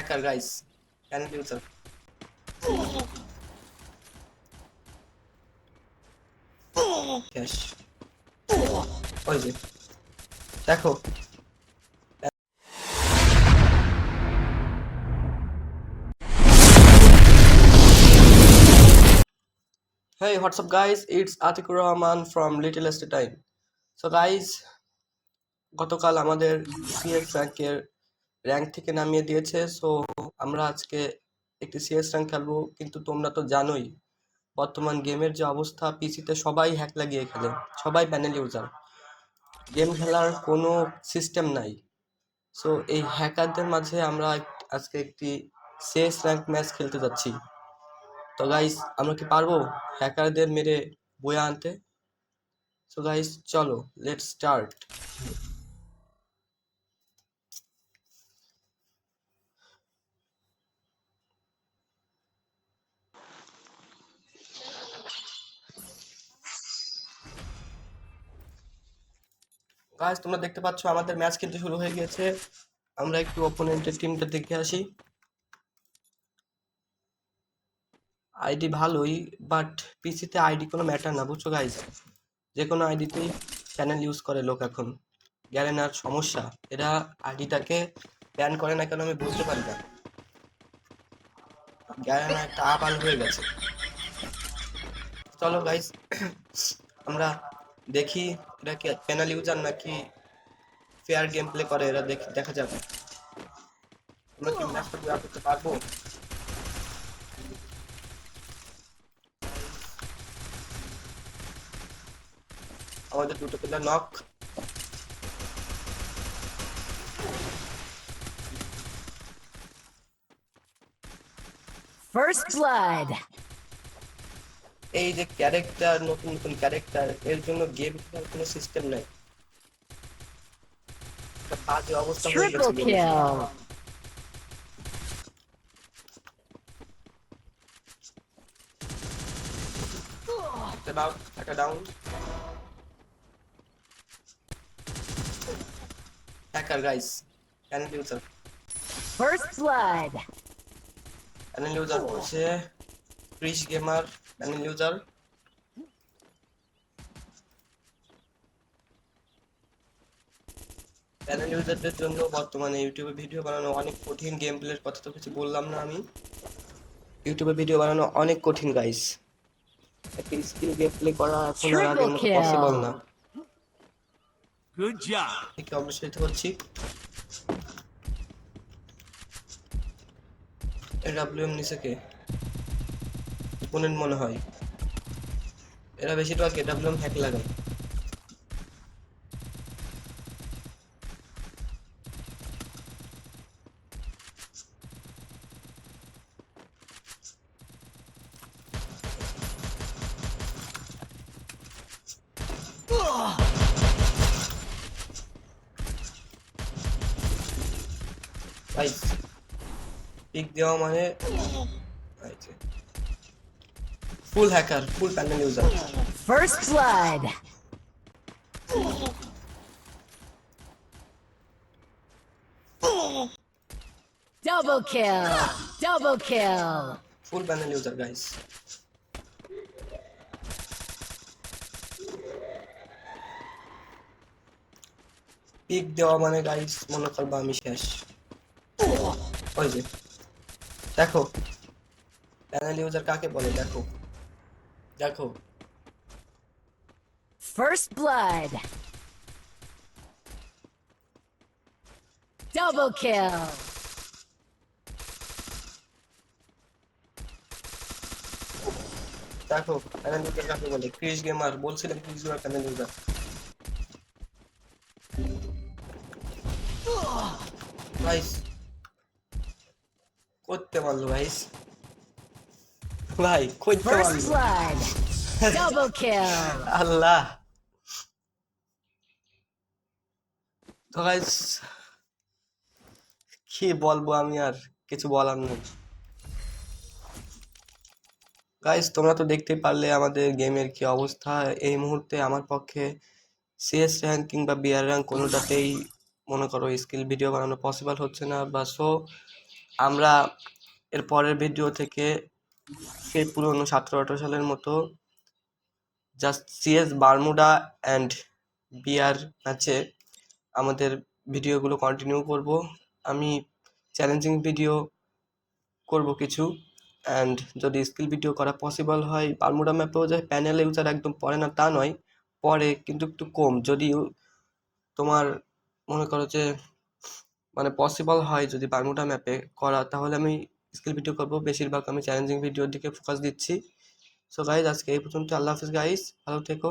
hacker guys can channel user cash ওই যে দেখো Hey, what's up, guys? It's Atikur Rahman from Little Estate Time. So, guys, গতকাল আমাদের CS র্যাঙ্কের rank থেকে নামিয়ে দিয়েছে। সো আমরা আজকে একটি সিএস র্যাঙ্ক খেলব। কিন্তু তোমরা তো জানোই, বর্তমান গেমের যে অবস্থা পিসিতে সবাই হ্যাক লাগিয়ে খেলে। সবাই প্যানেল ইউজার গেম খেলার কোনো সিস্টেম নাই। সো এই হ্যাকারদের মাঝে আমরা আজকে একটি সিএস র্যাঙ্ক ম্যাচ খেলতে যাচ্ছি। তো গাইস আমরা কি পারব হ্যাকারদের মেরে বয়ে আনতে? সো গাইস চলো লেটস স্টার্ট গাইস তোমরা দেখতে পাচ্ছ আমাদের ম্যাচ কিন্তু শুরু হয়ে গিয়েছে। আমরা একটু অপোনেন্টের টিমটা দেখে আসি। আইডি ভালোই বাট পিসিতে আইডি কোনো ম্যাটার না, বুঝছ গাইস যে কোনো আইডিতেই চ্যানেল ইউজ করে লোক এখন। গ্যারেনার সমস্যা। এরা আইডিটাকে ব্যান করে না কেন আমি বুঝতে পারি না। গ্যারেনা একটা আবাল হয়ে গেছে। চলো গাইস আমরা দেখি এরা কি প্যানেল ইউজার নাকি ফেয়ার গেম প্লে করে, এরা দেখি, দেখা যাবে। আমরা কি ম্যাচটা জয় করতে পারব? আমাদের দুটো প্লেয়ার নক First blood. এই যে ক্যারেক্টার নতুন নতুন ক্যারেক্টার এর জন্য গেম খেলার কোনো সিস্টেম নাই একটা বাজে অবস্থা হয়ে গেছে Triple game এর। kill. একটা ডাউন একটা down hacker guys channel user First blood. Channel user হচ্ছে Krish gamer channel user channel ইউজারদের জন্য বর্তমানে ইউটিউবে ভিডিও বানানো অনেক কঠিন গেম প্লের কথা তো কিছু বললাম না আমি। ইউটিউবে ভিডিও বানানো অনেক কঠিন গাইস একটা স্কিল গেম প্লে করা এখন আর আগের মতো পসিবল না। Good job. একে অবশ্যই করছি ডাব্লিউএম নিচে কে? অপোনেন্ট মনে হয়। এরা বেশিরভাগ ডাব্লিউএম হ্যাক লাগায়। পিক দেওয়া মানে full hacker full panel user First blood. Double kill. Double kill. Full panel user guys pick দেওয়া মানে গাইস মনে করব আমি শেষ ওই যে দেখো প্যানেল ইউজার কাকে বলে? দেখো দেখো First blood. Double kill. দেখো প্যানেল ইউজার কাকে বলে ক্রিস গেমার বলছিলাম Kris gamer panel user guys করতে পারল গাইস ভাই করতে First blood. Double kill. আল্লাহ। তো গাইস কি বলব আমি আর কিছু বলার নেই। গাইস তোমরা তো দেখতেই পারলে আমাদের গেমের কি অবস্থা। এই মুহূর্তে আমার পক্ষে সিএস র্যাঙ্ক কিংবা বিআর র্যাঙ্ক কোনোটাতেই মনে করো স্কিল ভিডিও বানানো পসিবল হচ্ছে না। বা সো আমরা এর পরের ভিডিও থেকে সেই পুরনো সতেরো, আঠারো সালের মতো just CS Bermuda and BR ম্যাচে আমাদের ভিডিওগুলো কন্টিনিউ করব। আমি চ্যালেঞ্জিং ভিডিও করব কিছু। অ্যান্ড যদি স্কিল ভিডিও করা পসিবল হয়, বারমুডা ম্যাপেও যে প্যানেল ইউজার একদম পড়ে না, তা নয়, পড়ে কিন্তু একটু কম। যদি তোমার মনে করো যে মানে পসিবল হয় যদি বারমুডা ম্যাপে করা, তাহলে আমি স্কিল ভিডিও করব। বেশিরভাগ আমি চ্যালেঞ্জিং ভিডিওর দিকে ফোকাস দিচ্ছি। সো গাইজ আজকে এই পর্যন্ত। আল্লাহ হাফিজ গাইজ ভালো থেকো।